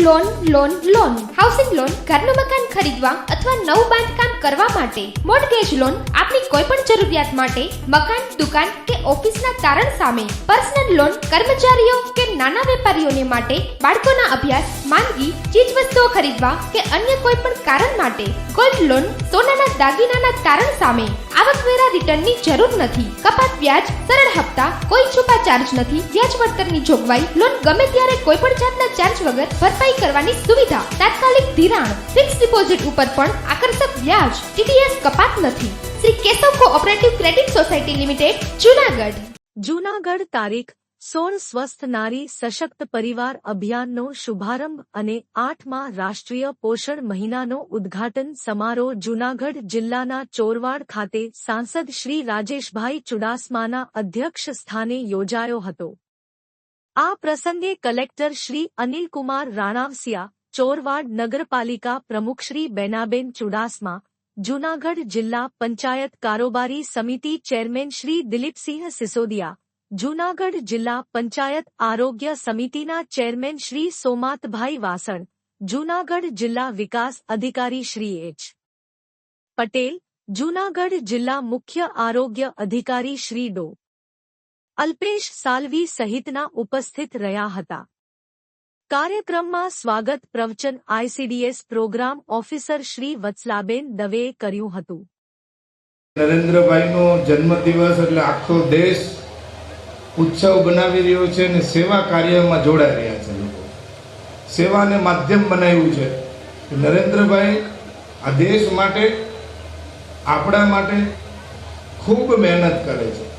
Loan loan loan. Housing loan ઘરનું મકાન ખરીદવા અથવા નવું બાંધકામ કરવા માટે મોર્ટગેજ લોન આપની કોઈ પણ જરૂરિયાત માટે મકાન, દુકાન કે ઓફિસના તારણ સામે પર્સનલ લોન કર્મચારીઓ કે નાના વેપારીઓને માટે બાળકોના અભ્યાસ, માંદગી, ચીજવસ્તુઓ ખરીદવા કે અન્ય કોઈ પણ કારણ માટે ગોલ્ડ લોન સોનાના દાગીનાના તારણ સામે આવકવેરા રિટર્નની જરૂર નથી. કપાત વ્યાજ, સરળ હપ્તા, કોઈ છુપા ચાર્જ નથી. વ્યાજ વળતરની જોગવાઈ લોન ગમે ત્યારે કોઈ પણ જાતના ચાર્જ વગર ભરપાઈ કરવાની સુવિધા, તાત્કાલિક ધિરાણ ફિક્સ ડિપોઝિટ ઉપર પણ આકર્ષક વ્યાજ ટીડીએસ કપાત નથી. Shri Keshav cooperative credit society limited Junagadh. Junagadh તારીખ, સોળ સ્વસ્થ નારી સશક્ત પરિવાર અભિયાનનો શુભારંભ અને આઠમા રાષ્ટ્રીય પોષણ મહિનાનો ઉદ્ઘાટન સમારોહ જૂનાગઢ જિલ્લાના ચોરવાડ ખાતે સાંસદ શ્રી રાજેશભાઈ ચુડાસમાના અધ્યક્ષ સ્થાને યોજાયો હતો. આ પ્રસંગે કલેક્ટર શ્રી અનિલકુમાર રાણાવસિયા, ચોરવાડ નગરપાલિકા પ્રમુખ શ્રી બેનાબેન ચુડાસમા જૂનાગઢ જિલ્લા પંચાયત કારોબારી સમિતિ ચેરમેન શ્રી દિલીપસિંહ સિસોદિયા, જૂનાગઢ જિલ્લા પંચાયત આરોગ્ય સમિતિના ચેરમેન શ્રી સોમાતભાઈ વાસણ, જૂનાગઢ જિલ્લા વિકાસ અધિકારી શ્રી એચ. પટેલ, જૂનાગઢ જિલ્લા મુખ્ય આરોગ્ય અધિકારી શ્રી ડો. અલ્પેશ સાલવી સહિતના ઉપસ્થિત રહ્યા હતા. કાર્યક્રમમાં સ્વાગત પ્રવચન ICDS program officer Shri Vatsalaben દવેએ કર્યું હતું. નરેન્દ્રભાઈનો જન્મદિવસ એટલે આખો દેશ ઉત્સવ બનાવી રહ્યો છે અને સેવા કાર્યમાં જોડાઈ રહ્યા છે લોકો. સેવાને માધ્યમ બનાવ્યું છે. નરેન્દ્રભાઈ, આ દેશ માટે, આપણા માટે ખૂબ મહેનત કરે છે.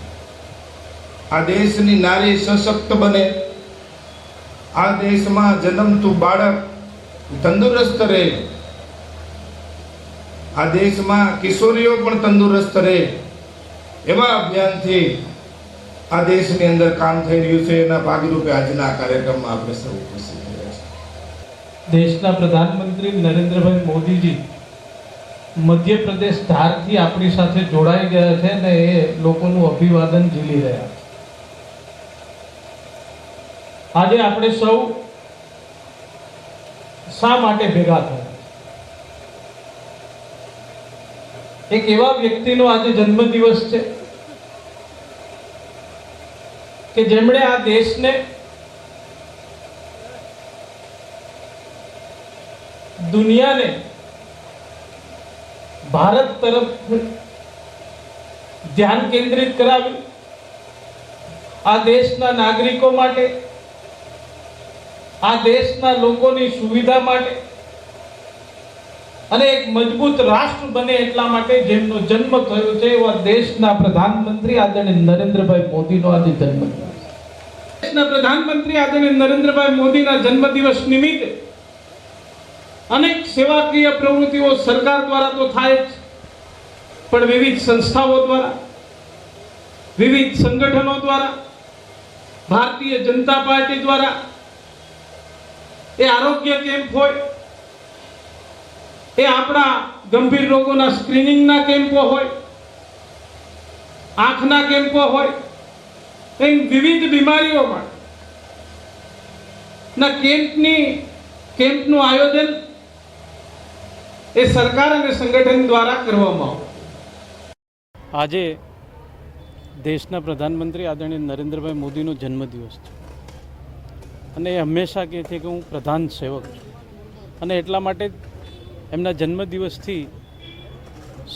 આ દેશની નારી સશક્ત બને. આ દેશમાં જન્મતું બાળક તંદુરસ્ત રહે. આ દેશમાં કિશોરીઓ પણ તંદુરસ્ત રહે. એવા અભિયાનથી આ દેશની અંદર કામ થઈ રહ્યું છે. એના ભાગરૂપે આજના કાર્યક્રમમાં આપણે સૌ ઉપસ્થિત થયા છે દેશના પ્રધાનમંત્રી નરેન્દ્રભાઈ મોદીજી મધ્યપ્રદેશ ધારથી આપણી સાથે જોડાઈ ગયા છે ને એ લોકોનું અભિવાદન ઝીલી રહ્યા છે. આજે આપણે સૌ શા માટે ભેગા થયા? એક એવા વ્યક્તિનો આજે જન્મદિવસ છે કે જેમણે આ દેશને દુનિયાને ભારત તરફ ધ્યાન કેન્દ્રિત કરાવ્યું. આ દેશના નાગરિકો માટે આ દેશના લોકોની સુવિધા માટે અને એક મજબૂત રાષ્ટ્ર બને એટલા માટે જેમનો જન્મ થયો છે એવા દેશના પ્રધાનમંત્રી આદરણીય નરેન્દ્રભાઈ મોદીનો આજે જન્મ દેશના પ્રધાનમંત્રી આદરણીય નરેન્દ્રભાઈ મોદીના જન્મદિવસ નિમિત્તે અનેક સેવાકીય પ્રવૃત્તિઓ સરકાર દ્વારા તો થાય જ, પણ વિવિધ સંસ્થાઓ દ્વારા, વિવિધ સંગઠનો દ્વારા, ભારતીય જનતા પાર્ટી દ્વારા એ આરોગ્ય કેમ્પ હોય, એ આપણા ગંભીર રોગોના સ્ક્રીનિંગના કેમ્પો હોય, આંખના કેમ્પો હોય, એમ વિવિધ બીમારીઓ માટે ના કેમ્પની, કેમ્પનું આયોજન એ સરકાર અને સંગઠન દ્વારા કરવામાં આવે. આજે દેશના પ્રધાનમંત્રી આદરણીય નરેન્દ્રભાઈ મોદીનો જન્મદિવસ છે. અને એ હંમેશા કહે છે કે હું પ્રધાન સેવક છું. અને એટલા માટે એમના જન્મદિવસથી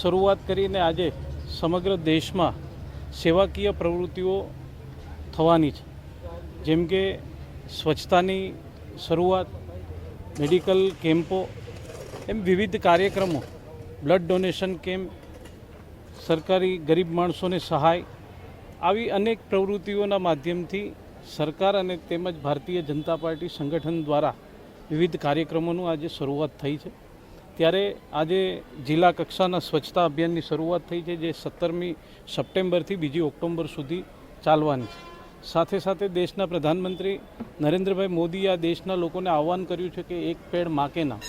શરૂઆત કરીને આજે સમગ્ર દેશમાં સેવાકીય પ્રવૃત્તિઓ થવાની છે. જેમ કે સ્વચ્છતાની શરૂઆત, મેડિકલ કેમ્પો, એમ વિવિધ કાર્યક્રમો, બ્લડ ડોનેશન કેમ્પ, સરકારી ગરીબ માણસોને સહાય, આવી અનેક પ્રવૃત્તિઓના માધ્યમથી સરકાર અને તેમજ ભારતીય જનતા પાર્ટી સંગઠન દ્વારા વિવિધ કાર્યક્રમોનું આજે શરૂઆત થઈ છે. ત્યારે આજે જિલ્લા કક્ષાના સ્વચ્છતા અભિયાનની શરૂઆત થઈ છે, જે સત્તરમી સપ્ટેમ્બરથી બીજી ઓક્ટોબર સુધી ચાલવાની છે. સાથે સાથે દેશના પ્રધાનમંત્રી નરેન્દ્રભાઈ મોદીએ આ દેશના લોકોને આહવાન કર્યું છે કે એક પેડ માકેના.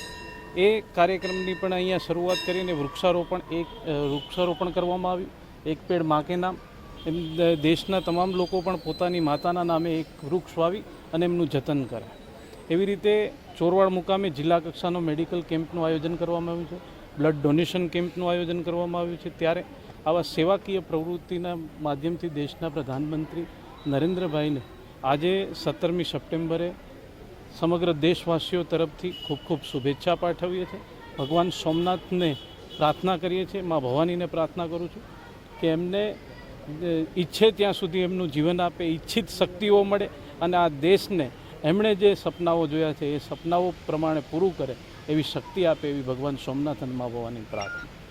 એ કાર્યક્રમની પણ અહીંયા શરૂઆત કરીને વૃક્ષારોપણ એક વૃક્ષારોપણ કરવામાં આવ્યું. એક પેડ માકે નામ એમ દેશના તમામ લોકો પણ પોતાની માતાના નામે એક વૃક્ષ વાવી અને એમનું જતન કરે. એવી રીતે ચોરવાડ મુકામે જિલ્લા કક્ષાનો મેડિકલ કેમ્પનું આયોજન કરવામાં આવ્યું છે, બ્લડ ડોનેશન કેમ્પનું આયોજન કરવામાં આવ્યું છે. ત્યારે આવા સેવાકીય પ્રવૃત્તિના માધ્યમથી દેશના પ્રધાનમંત્રી નરેન્દ્રભાઈને આજે સત્તરમી સપ્ટેમ્બરે સમગ્ર દેશવાસીઓ તરફથી ખૂબ ખૂબ શુભેચ્છા પાઠવીએ છીએ. ભગવાન સોમનાથને પ્રાર્થના કરીએ છીએ. મા ભવાનીને પ્રાર્થના કરું છું કે એમને ઈચ્છે ત્યાં સુધી એમનું જીવન આપે, ઈચ્છિત શક્તિઓ મળે અને આ દેશને એમણે જે સપનાઓ જોયા છે એ સપનાઓ પ્રમાણે પૂરું કરે એવી શક્તિ આપે એવી ભગવાન સોમનાથ અને ભવાની પ્રાર્થના.